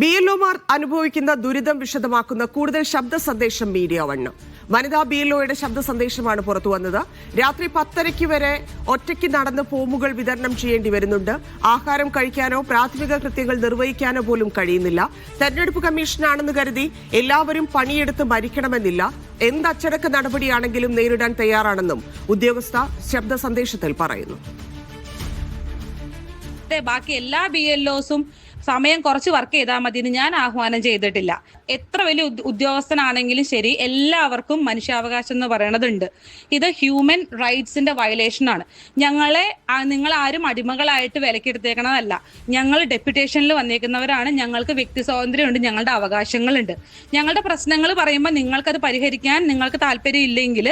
B L ഒമാർ അനുഭവിക്കുന്ന ദുരിതം വിശദമാക്കുന്ന കൂടുതൽ ശബ്ദ സന്ദേശം മീഡിയ വണ് വനിതാ ബി എൽ ഒയുടെ ശബ്ദ സന്ദേശമാണ് പുറത്തു വന്നത്. രാത്രി പത്തരയ്ക്ക് വരെ ഒറ്റയ്ക്ക് നടന്ന് ഫോമുകൾ വിതരണം ചെയ്യേണ്ടി വരുന്നുണ്ട്. ആഹാരം കഴിക്കാനോ പ്രാഥമിക കൃത്യങ്ങൾ നിർവഹിക്കാനോ പോലും കഴിയുന്നില്ല. തെരഞ്ഞെടുപ്പ് കമ്മീഷനാണെന്ന് കരുതി എല്ലാവരും പണിയെടുത്ത് മരിക്കണമെന്നില്ല. എന്ത് അച്ചടക്ക നടപടിയാണെങ്കിലും നേരിടാൻ തയ്യാറാണെന്നും ഉദ്യോഗസ്ഥ ശബ്ദ സന്ദേശത്തിൽ പറയുന്നു. ബാക്കി എല്ലാ ബി എൽ ഒസും സമയം കുറച്ച് വർക്ക് ചെയ്താൽ മതി എന്ന് ഞാൻ ആഹ്വാനം ചെയ്തിട്ടില്ല. എത്ര വലിയ ഉദ്യോഗസ്ഥനാണെങ്കിലും ശരി എല്ലാവർക്കും മനുഷ്യാവകാശം എന്ന് പറയണതുണ്ട്. ഇത് ഹ്യൂമൻ റൈറ്റ്സിന്റെ വയലേഷൻ ആണ്. ഞങ്ങളെ നിങ്ങൾ ആരും അടിമകളായിട്ട് വിലക്കെടുത്തേക്കണതല്ല. ഞങ്ങൾ ഡെപ്യൂട്ടേഷനിൽ വന്നേക്കുന്നവരാണ്. ഞങ്ങൾക്ക് വ്യക്തി സ്വാതന്ത്ര്യമുണ്ട് ഞങ്ങളുടെ അവകാശങ്ങളുണ്ട്. ഞങ്ങളുടെ പ്രശ്നങ്ങൾ പറയുമ്പോൾ നിങ്ങൾക്കത് പരിഹരിക്കാൻ നിങ്ങൾക്ക് താല്പര്യം ഇല്ലെങ്കിൽ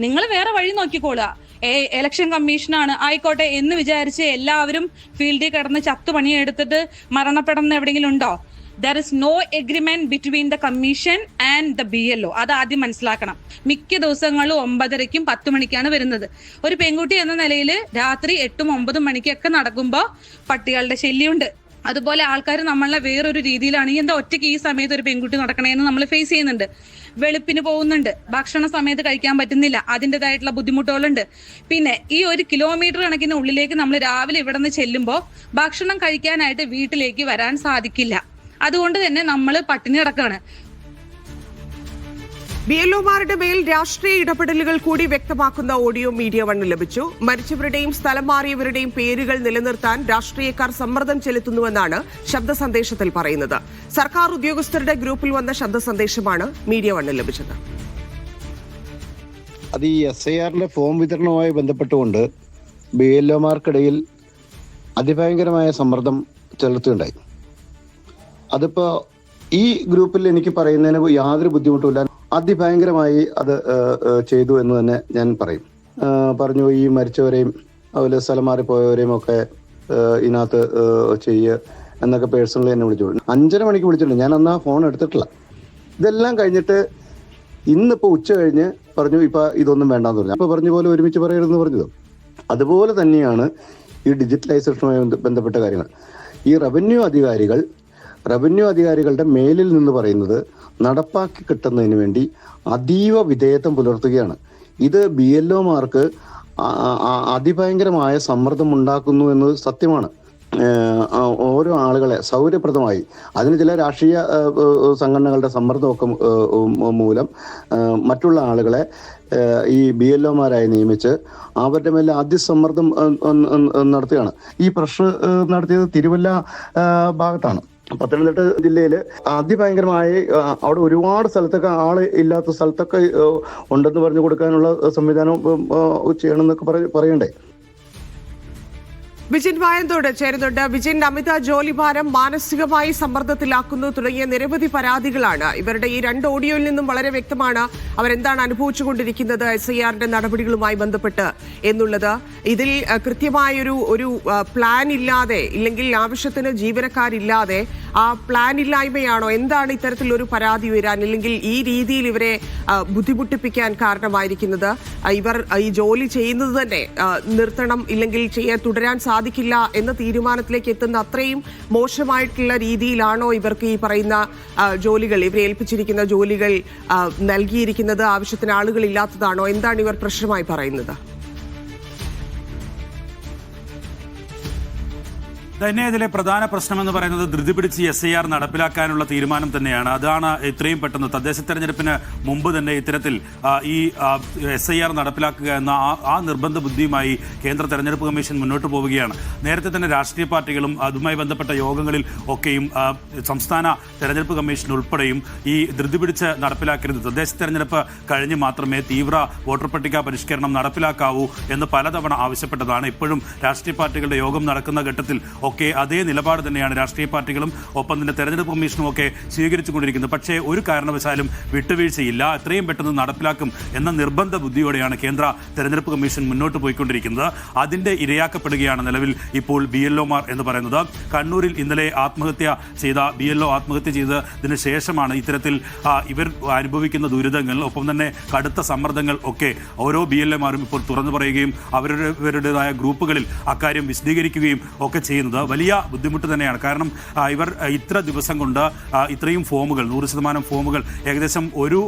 നിങ്ങൾ വേറെ വഴി നോക്കിക്കോളുക. ഏ ഇലക്ഷൻ കമ്മീഷനാണ് ആയിക്കോട്ടെ എന്ന് വിചാരിച്ച് എല്ലാവരും ഫീൽഡിൽ കിടന്ന് ചത്തു പണിയെടുത്തിട്ട് മരണപ്പെടുന്ന എവിടെയെങ്കിലും ഉണ്ടോ? There is no agreement between the commission and the B L O അത് ആദ്യം മനസ്സിലാക്കണം. മിക്ക ദിവസങ്ങളും ഒമ്പതരയ്ക്കും പത്ത് മണിക്കാണ് വരുന്നത്. ഒരു പെൺകുട്ടി എന്ന നിലയിൽ രാത്രി എട്ടും ഒമ്പതും മണിക്കൊക്കെ നടക്കുമ്പോൾ പട്ടികളുടെ ശല്യമുണ്ട്. അതുപോലെ ആൾക്കാർ നമ്മളെ വേറൊരു രീതിയിലാണ്. എന്താ ഒറ്റയ്ക്ക് ഈ സമയത്ത് ഒരു പെൺകുട്ടി നടക്കണേന്ന് നമ്മൾ ഫേസ് ചെയ്യുന്നുണ്ട്. വെളുപ്പിന് പോകുന്നുണ്ട്. ഭക്ഷണ സമയത്ത് കഴിക്കാൻ പറ്റുന്നില്ല. അതിന്റെതായിട്ടുള്ള ബുദ്ധിമുട്ടുകളുണ്ട്. പിന്നെ ഈ ഒരു കിലോമീറ്റർ കണക്കിന് ഉള്ളിലേക്ക് നമ്മൾ രാവിലെ ഇവിടെ നിന്ന് ചെല്ലുമ്പോൾ ഭക്ഷണം കഴിക്കാനായിട്ട് വീട്ടിലേക്ക് വരാൻ സാധിക്കില്ല. അതുകൊണ്ട് തന്നെ നമ്മൾ പട്ടിണി കിടക്കുകയാണ്. ബി എൽ ഒമാരുടെ മേൽ രാഷ്ട്രീയ ഇടപെടലുകൾ കൂടി വ്യക്തമാക്കുന്ന ഓഡിയോ മീഡിയ വണ്ണ് ലഭിച്ചു. മരിച്ചവരുടെയും സ്ഥലം മാറിയവരുടെയും പേരുകൾ നിലനിർത്താൻ രാഷ്ട്രീയക്കാർ സമ്മർദ്ദം ചെലുത്തുന്നുവെന്നാണ് ശബ്ദ സന്ദേശത്തിൽ പറയുന്നത്. സർക്കാർ ഉദ്യോഗസ്ഥരുടെ ഗ്രൂപ്പിൽ വന്ന ശബ്ദ സന്ദേശമാണ് മീഡിയ വണ്ണ് ലഭിച്ചത്. അത് ഈ എസ് ഐ ആറിന്റെ ഫോം വിതരണവുമായി ബന്ധപ്പെട്ടുകൊണ്ട് ബി എൽ അതിഭയങ്കരമായ സമ്മർദ്ദം ചെലുത്തുകയുണ്ടായി. അതിപ്പോ ഈ ഗ്രൂപ്പിൽ എനിക്ക് പറയുന്നതിന് യാതൊരു ബുദ്ധിമുട്ടുമില്ല. അതിഭയങ്കരമായി അത് ചെയ്തു എന്ന് തന്നെ ഞാൻ പറയും. പറഞ്ഞു ഈ മരിച്ചവരെയും അതുപോലെ സ്ഥലം മാറിപ്പോയവരെയും ഒക്കെ ഇതിനകത്ത് ചെയ്യുക എന്നൊക്കെ പേഴ്സണലി എന്നെ വിളിച്ചു. അഞ്ചര മണിക്ക് വിളിച്ചിട്ടുണ്ട്. ഞാൻ അന്ന് ഫോൺ എടുത്തിട്ടില്ല. ഇതെല്ലാം കഴിഞ്ഞിട്ട് ഇന്നിപ്പോൾ ഉച്ച കഴിഞ്ഞ് പറഞ്ഞു ഇപ്പൊ ഇതൊന്നും വേണ്ടാന്ന് പറഞ്ഞു. അപ്പൊ പറഞ്ഞ പോലെ ഒരുമിച്ച് പറയരുതെന്ന് പറഞ്ഞത്. അതുപോലെ തന്നെയാണ് ഈ ഡിജിറ്റലൈസേഷനുമായി ബന്ധപ്പെട്ട കാര്യങ്ങൾ. ഈ റവന്യൂ അധികാരികൾ റവന്യൂ അധികാരികളുടെ മേലിൽ നിന്ന് പറയുന്നത് നടപ്പാക്കി കിട്ടുന്നതിന് വേണ്ടി അതീവ വിധേയത്വം പുലർത്തുകയാണ്. ഇത് ബി എൽ ഒമാർക്ക് അതിഭയങ്കരമായ സമ്മർദ്ദം ഉണ്ടാക്കുന്നു എന്നത് സത്യമാണ്. ഓരോ ആളുകളെ സൗകര്യപ്രദമായി അതിന് ചില രാഷ്ട്രീയ സംഘടനകളുടെ സമ്മർദ്ദമൊക്കെ മൂലം മറ്റുള്ള ആളുകളെ ഈ ബി എൽ ഒമാരായി നിയമിച്ച് അവരുടെ മേലെ അതിസമ്മർദ്ദം നടത്തുകയാണ്. ഈ പ്രഷർ നടത്തിയത് തിരുവല്ല ഭാഗത്താണ്. പത്തനംതിട്ട ജില്ലയിൽ അതിഭയങ്കരമായി ഭയങ്കരമായി അവിടെ ഒരുപാട് സ്ഥലത്തൊക്കെ ആൾ ഇല്ലാത്ത സ്ഥലത്തൊക്കെ ഉണ്ടെന്ന് പറഞ്ഞു കൊടുക്കാനുള്ള സംവിധാനം ചെയ്യണം ചെയ്യണമെന്നൊക്കെ പറ- പറയണ്ടേ? വിജിൻ വായന്തോട് ചേരുന്നുണ്ട്. വിജിൻ അമിത ജോലിഭാരം മാനസികമായി സമ്മർദ്ദത്തിലാക്കുന്നു. തുടങ്ങിയ നിരവധി പരാതികളാണ്. ഇവരുടെ ഈ രണ്ട് ഓഡിയോയിൽ നിന്നും വളരെ വ്യക്തമാണ് അവരെന്താണ് അനുഭവിച്ചുകൊണ്ടിരിക്കുന്നത് എസ് ഐ ആറിന്റെ നടപടികളുമായി ബന്ധപ്പെട്ട് എന്നുള്ളത്. ഇതിൽ കൃത്യമായൊരു ഒരു പ്ലാൻ ഇല്ലാതെ ഇല്ലെങ്കിൽ ആവശ്യത്തിന് ജീവനക്കാരില്ലാതെ ആ പ്ലാൻ ഇല്ലായ്മയാണോ? എന്താണ് ഇത്തരത്തിലൊരു പരാതി ഉയരാൻ അല്ലെങ്കിൽ ഈ രീതിയിൽ ഇവരെ ബുദ്ധിമുട്ടിപ്പിക്കാൻ കാരണമായിരിക്കുന്നത്? ഇവർ ഈ ജോലി ചെയ്യുന്നത് തന്നെ നിർത്തണം ഇല്ലെങ്കിൽ ചെയ്യാൻ തുടരാൻ സാധിക്കില്ല എന്ന തീരുമാനത്തിലേക്ക് എത്തുന്ന അത്രയും മോശമായിട്ടുള്ള രീതിയിലാണോ ഇവർക്ക് ഈ പറയുന്ന ജോലികൾ ഇവരെ ഏൽപ്പിച്ചിരിക്കുന്ന ജോലികൾ നൽകിയിരിക്കുന്നത്? ആവശ്യത്തിന് ആളുകൾ ഇല്ലാത്തതാണോ? എന്താണ് ഇവർ പ്രശ്നമായി പറയുന്നത്? തന്നെ ഇതിലെ പ്രധാന പ്രശ്നമെന്ന് പറയുന്നത് ധൃതി പിടിച്ച് എസ് ഐ ആർ നടപ്പിലാക്കാനുള്ള തീരുമാനം തന്നെയാണ്. അതാണ് ഇത്രയും പെട്ടെന്ന് തദ്ദേശ തെരഞ്ഞെടുപ്പിന് മുമ്പ് തന്നെ ഇത്തരത്തിൽ ഈ എസ് ഐ ആർ നടപ്പിലാക്കുക എന്ന ആ- നിർബന്ധ ബുദ്ധിയുമായി കേന്ദ്ര തെരഞ്ഞെടുപ്പ് കമ്മീഷൻ മുന്നോട്ട് പോവുകയാണ്. നേരത്തെ തന്നെ രാഷ്ട്രീയ പാർട്ടികളും അതുമായി ബന്ധപ്പെട്ട യോഗങ്ങളിൽ ഒക്കെയും സംസ്ഥാന തെരഞ്ഞെടുപ്പ് കമ്മീഷൻ ഉൾപ്പെടെയും ഈ ധൃതി പിടിച്ച് നടപ്പിലാക്കരുത്. തദ്ദേശ തെരഞ്ഞെടുപ്പ് കഴിഞ്ഞ് മാത്രമേ തീവ്ര വോട്ടർ പട്ടിക പരിഷ്കരണം നടപ്പിലാക്കാവൂ എന്ന് പലതവണ ആവശ്യപ്പെട്ടതാണ്. ഇപ്പോഴും രാഷ്ട്രീയ പാർട്ടികളുടെ യോഗം നടക്കുന്ന ഘട്ടത്തിൽ ഒക്കെ അതേ നിലപാട് തന്നെയാണ് രാഷ്ട്രീയ പാർട്ടികളും ഒപ്പം തന്നെ തെരഞ്ഞെടുപ്പ് കമ്മീഷനും ഒക്കെ സ്വീകരിച്ചുകൊണ്ടിരിക്കുന്നത്. പക്ഷേ ഒരു കാരണവശാലും വിട്ടുവീഴ്ചയില്ല. എത്രയും പെട്ടെന്ന് നടപ്പിലാക്കും എന്ന നിർബന്ധ ബുദ്ധിയോടെയാണ് കേന്ദ്ര തെരഞ്ഞെടുപ്പ് കമ്മീഷൻ മുന്നോട്ട് പോയിക്കൊണ്ടിരിക്കുന്നത്. അതിന്റെ ഇരയാക്കപ്പെടുകയാണ് നിലവിൽ ഇപ്പോൾ ബി എൽ ഒമാർ എന്ന് പറയുന്നത്. കണ്ണൂരിൽ ഇന്നലെ ആത്മഹത്യ ചെയ്ത ബി എൽ ഒ ആത്മഹത്യ ചെയ്തതിന് ശേഷമാണ് ഇത്തരത്തിൽ ഇവർ അനുഭവിക്കുന്ന ദുരിതങ്ങൾ ഒപ്പം തന്നെ കടുത്ത സമ്മർദ്ദങ്ങൾ ഒക്കെ ഓരോ ബി എൽ എമാരും ഇപ്പോൾ തുറന്നു പറയുകയും അവരുടേതായ ഗ്രൂപ്പുകളിൽ അക്കാര്യം വിശദീകരിക്കുകയും ഒക്കെ ചെയ്യുന്നത്. എന്നുള്ളത് വലിയ ബുദ്ധിമുട്ട് തന്നെയാണ്. കാരണം ഇവർ ഇത്ര ദിവസം കൊണ്ട് ഇത്രയും ഫോമുകൾ നൂറ് ശതമാനം ഫോമുകൾ ഏകദേശം ഒരു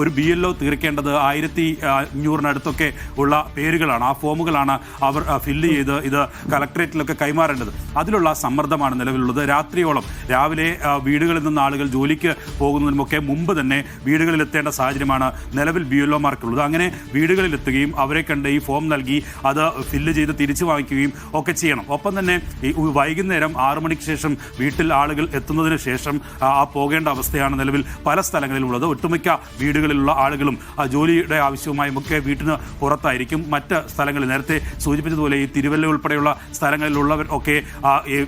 ഒരു ബി എൽ ഒ തീർക്കേണ്ടത് ആയിരത്തി അഞ്ഞൂറിനടുത്തൊക്കെ ഉള്ള പേരുകളാണ്. ആ ഫോമുകളാണ് അവർ ഫില്ല് ചെയ്ത് ഇത് കളക്ടറേറ്റിലൊക്കെ കൈമാറേണ്ടത്. അതിലുള്ള സമ്മർദ്ദമാണ് നിലവിലുള്ളത്. രാത്രിയോളം രാവിലെ വീടുകളിൽ നിന്ന് ആളുകൾ ജോലിക്ക് പോകുന്നതിനുമൊക്കെ മുമ്പ് തന്നെ വീടുകളിൽ എത്തേണ്ട സാഹചര്യമാണ് നിലവിൽ ബി എൽ ഒമാർക്കുള്ളത് അങ്ങനെ വീടുകളിൽ എത്തുകയും അവരെ കണ്ട് ഈ ഫോം നൽകി അത് ഫില്ല് ചെയ്ത് തിരിച്ചു വാങ്ങിക്കുകയും ഒക്കെ ചെയ്യണം. ഒപ്പം തന്നെ ഈ വൈകുന്നേരം ആറു മണിക്ക് ശേഷം വീട്ടിൽ ആളുകൾ എത്തുന്നതിന് ശേഷം ആ, പോകേണ്ട അവസ്ഥയാണ് നിലവിൽ പല സ്ഥലങ്ങളിലുള്ളത്. ഒട്ടുമിക്ക വീടുകളിലുള്ള ആളുകളും ആ ജോലിയുടെ ആവശ്യവുമായി ഒക്കെ വീട്ടിന് പുറത്തായിരിക്കും. മറ്റ് സ്ഥലങ്ങളിൽ നേരത്തെ സൂചിപ്പിച്ചതുപോലെ ഈ തിരുവല്ല ഉൾപ്പെടെയുള്ള സ്ഥലങ്ങളിലുള്ളവർ ഒക്കെ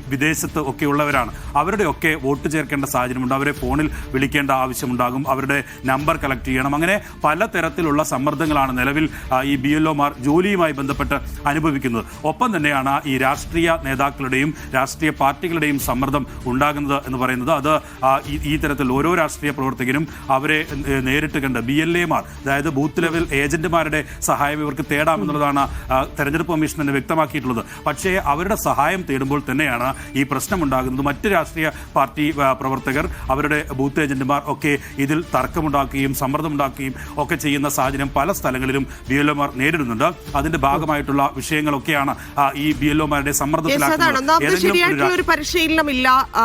വിദേശത്ത് ഒക്കെ ഉള്ളവരാണ്. അവരുടെയൊക്കെ വോട്ട് ചേർക്കേണ്ട സാഹചര്യമുണ്ട്. അവരെ ഫോണിൽ വിളിക്കേണ്ട ആവശ്യമുണ്ടാകും. അവരുടെ നമ്പർ കളക്ട് ചെയ്യണം. അങ്ങനെ പലതരത്തിലുള്ള സമ്മർദ്ദങ്ങളാണ് നിലവിൽ ഈ ബി എൽ ഒമാർ ജോലിയുമായി ബന്ധപ്പെട്ട് അനുഭവിക്കുന്നത്. ഒപ്പം തന്നെയാണ് ഈ രാഷ്ട്രീയ നേതാക്കളുടെയും രാഷ്ട്രീയ പാർട്ടികളുടെയും സമ്മർദ്ദം ഉണ്ടാകുന്നത് എന്ന് പറയുന്നത് അത് ഈ- തരത്തിൽ ഓരോ രാഷ്ട്രീയ പ്രവർത്തകരും അവരെ നേരിട്ട് കണ്ട് ബി എൽ എമാർ അതായത് ബൂത്ത് ലെവൽ ഏജന്റുമാരുടെ സഹായം ഇവർക്ക് തേടാമെന്നുള്ളതാണ് തെരഞ്ഞെടുപ്പ് കമ്മീഷൻ തന്നെ വ്യക്തമാക്കിയിട്ടുള്ളത്. പക്ഷേ അവരുടെ സഹായം തേടുമ്പോൾ തന്നെയാണ് ഈ പ്രശ്നം ഉണ്ടാകുന്നത്. മറ്റ് രാഷ്ട്രീയ പാർട്ടി പ്രവർത്തകർ അവരുടെ ബൂത്ത് ഏജന്റുമാർ ഒക്കെ ഇതിൽ തർക്കമുണ്ടാക്കുകയും സമ്മർദ്ദമുണ്ടാക്കുകയും ഒക്കെ ചെയ്യുന്ന സാഹചര്യം പല സ്ഥലങ്ങളിലും ബി എൽ ഒമാർ നേരിടുന്നുണ്ട്. അതിന്റെ ഭാഗമായിട്ടുള്ള വിഷയങ്ങളൊക്കെയാണ് ഈ ബി എൽ ഒമാരുടെ Yes, അതാണ്. ഒന്നാമത് ശരിയായിട്ടുള്ള ഒരു പരിശീലനമില്ല. ആ,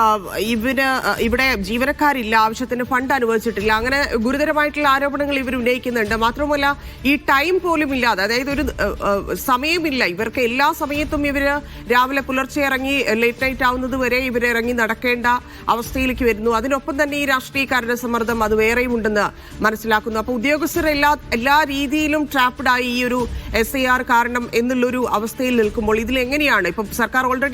ഇവർ ഇവിടെ ജീവനക്കാരില്ല. ആവശ്യത്തിന് ഫണ്ട് അനുവദിച്ചിട്ടില്ല. അങ്ങനെ ഗുരുതരമായിട്ടുള്ള ആരോപണങ്ങൾ ഇവർ ഉന്നയിക്കുന്നുണ്ട്. മാത്രമല്ല ഈ ടൈം പോലും ഇല്ലാതെ അതായത് ഒരു സമയമില്ല. ഇവർക്ക് എല്ലാ സമയത്തും ഇവർ രാവിലെ പുലർച്ചെ ഇറങ്ങി ലേറ്റ് നൈറ്റ് ആവുന്നത് വരെ ഇവർ ഇറങ്ങി നടക്കേണ്ട അവസ്ഥയിലേക്ക് വരുന്നു. അതിനൊപ്പം തന്നെ ഈ രാഷ്ട്രീയക്കാരുടെ സമ്മർദ്ദം അത് വേറെയും ഉണ്ടെന്ന് മനസ്സിലാക്കുന്നു. അപ്പൊ ഉദ്യോഗസ്ഥർ എല്ലാ എല്ലാ രീതിയിലും ട്രാപ്ഡ് ആയി ഈ ഒരു എസ് ഐ ആർ കാരണം എന്നുള്ളൊരു അവസ്ഥയിൽ നിൽക്കുമ്പോൾ ഇതിൽ എങ്ങനെയാണ് ഇപ്പം സർക്കാർ ഓൾറെഡി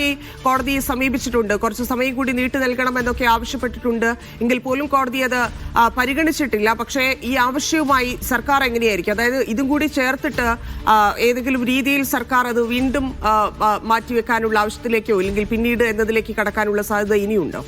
കോടതിയെ സമീപിച്ചിട്ടുണ്ട്. കുറച്ച് സമയം കൂടി നീട്ടി നൽകണം എന്നൊക്കെ ആവശ്യപ്പെട്ടിട്ടുണ്ട്. എങ്കിൽ പോലും കോടതി അത് പരിഗണിച്ചിട്ടില്ല. പക്ഷേ ഈ ആവശ്യവുമായി സർക്കാർ എങ്ങനെയായിരിക്കും? അതായത് ഇതും കൂടി ചേർത്തിട്ട് ഏതെങ്കിലും രീതിയിൽ സർക്കാർ അത് വീണ്ടും മാറ്റിവെക്കാനുള്ള ആവശ്യത്തിലേക്കോ ഇല്ലെങ്കിൽ പിന്നീട് എന്നതിലേക്ക് കടക്കാനുള്ള സാധ്യത ഇനിയുണ്ടോ?